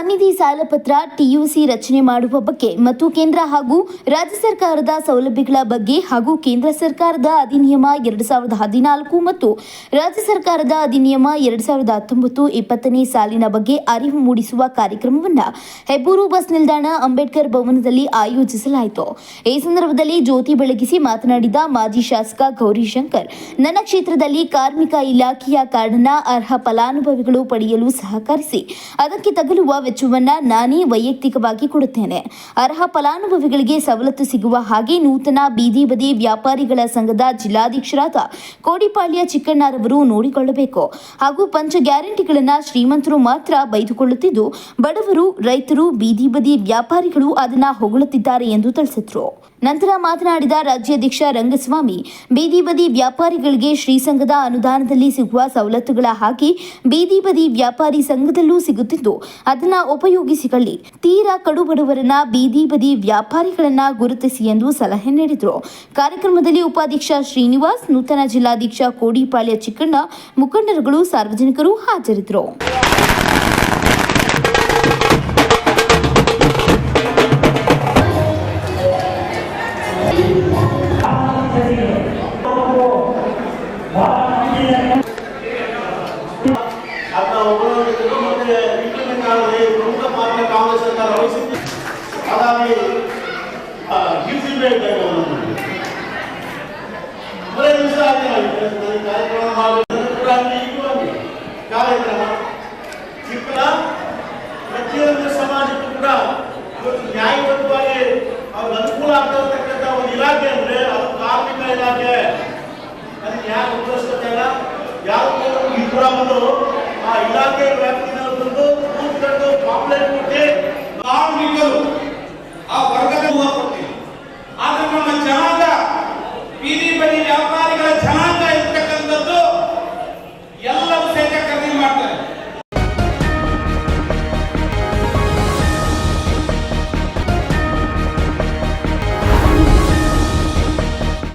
ಸನ್ನಿಧಿ ಸಾಲಪತ್ರ ಟಿಯುಸಿ ರಚನೆ ಮಾಡುವ ಬಗ್ಗೆ ಮತ್ತು ಕೇಂದ್ರ ಹಾಗೂ ರಾಜ್ಯ ಸರ್ಕಾರದ ಸೌಲಭ್ಯಗಳ ಬಗ್ಗೆ ಹಾಗೂ ಕೇಂದ್ರ ಸರ್ಕಾರದ ಅಧಿನಿಯಮ ಎರಡು ಸಾವಿರದ ಹದಿನಾಲ್ಕು ಮತ್ತು ರಾಜ್ಯ ಸರ್ಕಾರದ ಅಧಿನಿಯಮ ಎರಡು ಸಾವಿರದ ಹತ್ತೊಂಬತ್ತು ಇಪ್ಪತ್ತನೇ ಸಾಲಿನ ಬಗ್ಗೆ ಅರಿವು ಮೂಡಿಸುವ ಕಾರ್ಯಕ್ರಮವನ್ನು ಹೆಬ್ಬೂರು ಬಸ್ ನಿಲ್ದಾಣ ಅಂಬೇಡ್ಕರ್ ಭವನದಲ್ಲಿ ಆಯೋಜಿಸಲಾಯಿತು. ಈ ಸಂದರ್ಭದಲ್ಲಿ ಜ್ಯೋತಿ ಬೆಳಗಿಸಿ ಮಾತನಾಡಿದ ಮಾಜಿ ಶಾಸಕ ಗೌರಿಶಂಕರ್, ನನ್ನ ಕ್ಷೇತ್ರದಲ್ಲಿ ಕಾರ್ಮಿಕ ಇಲಾಖೆಯ ಕಾರಣ ಅರ್ಹ ಫಲಾನುಭವಿಗಳು ಪಡೆಯಲು ಸಹಕರಿಸಿ, ಅದಕ್ಕೆ ತಗಲುವ ವೆಚ್ಚವನ್ನ ನಾನೇ ವೈಯಕ್ತಿಕವಾಗಿ ಕೊಡುತ್ತೇನೆ. ಅರ್ಹ ಫಲಾನುಭವಿಗಳಿಗೆ ಸವಲತ್ತು ಸಿಗುವ ಹಾಗೆ ನೂತನ ಬೀದಿ ಬದಿ ವ್ಯಾಪಾರಿಗಳ ಸಂಘದ ಜಿಲ್ಲಾಧ್ಯಕ್ಷರಾದ ಕೋಡಿಪಾಳ್ಯ ಚಿಕ್ಕಣ್ಣರವರು ನೋಡಿಕೊಳ್ಳಬೇಕು. ಹಾಗೂ ಪಂಚ ಗ್ಯಾರಂಟಿಗಳನ್ನು ಶ್ರೀಮಂತರು ಮಾತ್ರ ಬೈದುಕೊಳ್ಳುತ್ತಿದ್ದು, ಬಡವರು, ರೈತರು, ಬೀದಿ ಬದಿ ವ್ಯಾಪಾರಿಗಳು ಅದನ್ನ ಹೊಗಳುತ್ತಿದ್ದಾರೆ ಎಂದು ತಿಳಿಸಿದರು. ನಂತರ ಮಾತನಾಡಿದ ರಾಜ್ಯಾಧ್ಯಕ್ಷ ರಂಗಸ್ವಾಮಿ, ಬೀದಿ ಬದಿ ವ್ಯಾಪಾರಿಗಳಿಗೆ ಶ್ರೀ ಸಂಘದ ಅನುದಾನದಲ್ಲಿ ಸಿಗುವ ಸವಲತ್ತುಗಳ ಹಾಗೆ ಬೀದಿ ಬದಿ ವ್ಯಾಪಾರಿ ಸಂಘದಲ್ಲೂ ಸಿಗುತ್ತಿದ್ದು, ಅದನ್ನ ಉಪಯೋಗಿಸಿಕೊಳ್ಳಿ. ತೀರಾ ಕಡುಬಡವರನ್ನ ಬೀದಿ ಬದಿ ವ್ಯಾಪಾರಿಗಳನ್ನ ಗುರುತಿಸಿ ಎಂದು ಸಲಹೆ ನೀಡಿದರು. ಕಾರ್ಯಕ್ರಮದಲ್ಲಿ ಉಪಾಧ್ಯಕ್ಷ ಶ್ರೀನಿವಾಸ್, ನೂತನ ಜಿಲ್ಲಾಧ್ಯಕ್ಷ ಕೋಡಿಪಾಳ್ಯ ಚಿಕ್ಕಣ್ಣ, ಮುಖಂಡರುಗಳು, ಸಾರ್ವಜನಿಕರು ಹಾಜರಿದ್ದರು. ಸರ್ಕಾರ ವಹಿಸಿದ್ದು ಕಾರ್ಯಕ್ರಮ ಕೂಡ ಕಾರ್ಯಕ್ರಮ. ಪ್ರತಿಯೊಂದು ಸಮಾಜಕ್ಕೂ ಕೂಡ ಇವತ್ತು ನ್ಯಾಯಬದ್ಧವಾಗಿ ಅನುಕೂಲ ಆಗ್ತಿರ್ತಕ್ಕಂಥ ಒಂದು ಇಲಾಖೆ ಅಂದ್ರೆ ಅದು ಕಾರ್ಮಿಕ ಇಲಾಖೆ. ಅದಕ್ಕೆ ಯಾರು